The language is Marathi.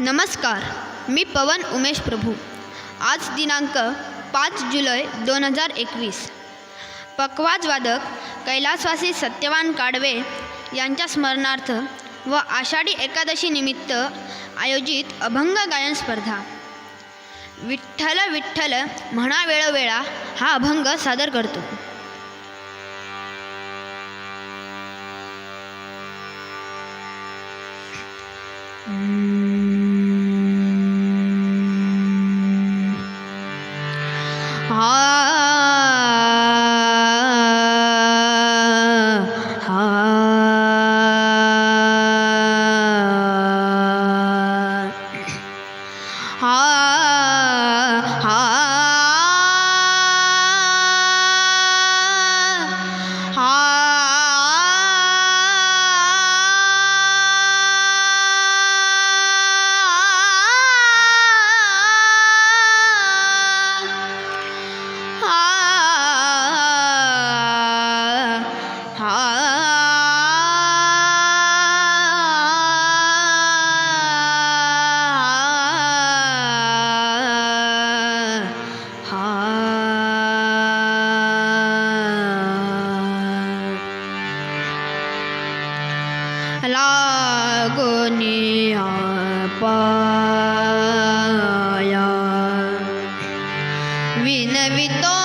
नमस्कार मी पवन उमेश प्रभू. आज दिनांक पाच जुलै दोन हजार एकवीस. पकवाजवादक कैलासवासी सत्यवान काडवे यांच्या स्मरणार्थ व आषाढी एकादशी निमित्त आयोजित अभंग गायन स्पर्धा. विठ्ठल विठ्ठल म्हणा वेळोवेळा हा अभंग सादर करतो. हा विनवितो